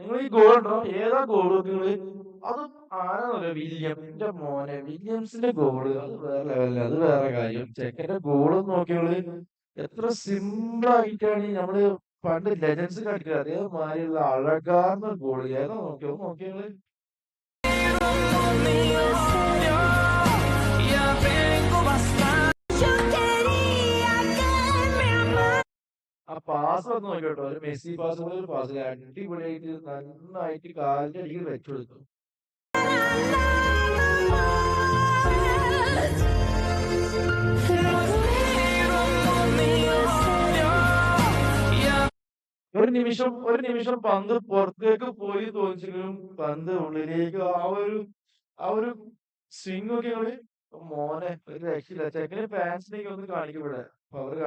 നിങ്ങൾ ഈ ഗോൾ ഉണ്ടോ? ഏതാ ഗോൾ നിങ്ങൾ അത് ആരാന്നല്ലോ വില്യം എന്റെ മോനെ. വില്യംസിന്റെ ഗോൾ അത് വേറെ ലെവലിൽ അത് വേറെ കാര്യം. ചെക്കന്റെ ഗോൾ നോക്കിയോൾ എത്ര സിമ്പിൾ ആയിട്ടാണ് നമ്മൾ പണ്ട് ലെജൻസ് കളിക്കുക അതേമാതിരിയുള്ള അഴകാർന്ന ഗോൾ ഏതാ നോക്കിയോ നോക്കിയോൾ ആ പാസ് ഒന്ന് നോക്കിയിട്ടോ ഒരു മെസ്സി പാസ് ഒരു പാസ് അടിപൊളിയായിട്ട് നന്നായിട്ട് കാലിന്റെ അടിയിൽ വെച്ചു കൊടുത്തു. ഒരു നിമിഷം ഒരു നിമിഷം പന്ത് പുറത്തേക്ക് പോയി തോന്നിച്ചെങ്കിലും പന്ത് ഉള്ളിലേക്ക് ആ ഒരു ആ ഒരു സ്വിംഗ് ഒക്കെ മോനെ ഒരു രക്ഷയില്ല. ചെക്കന് ഫാൻസിനേക്ക് ഒന്ന് കാണിക്കും അവർ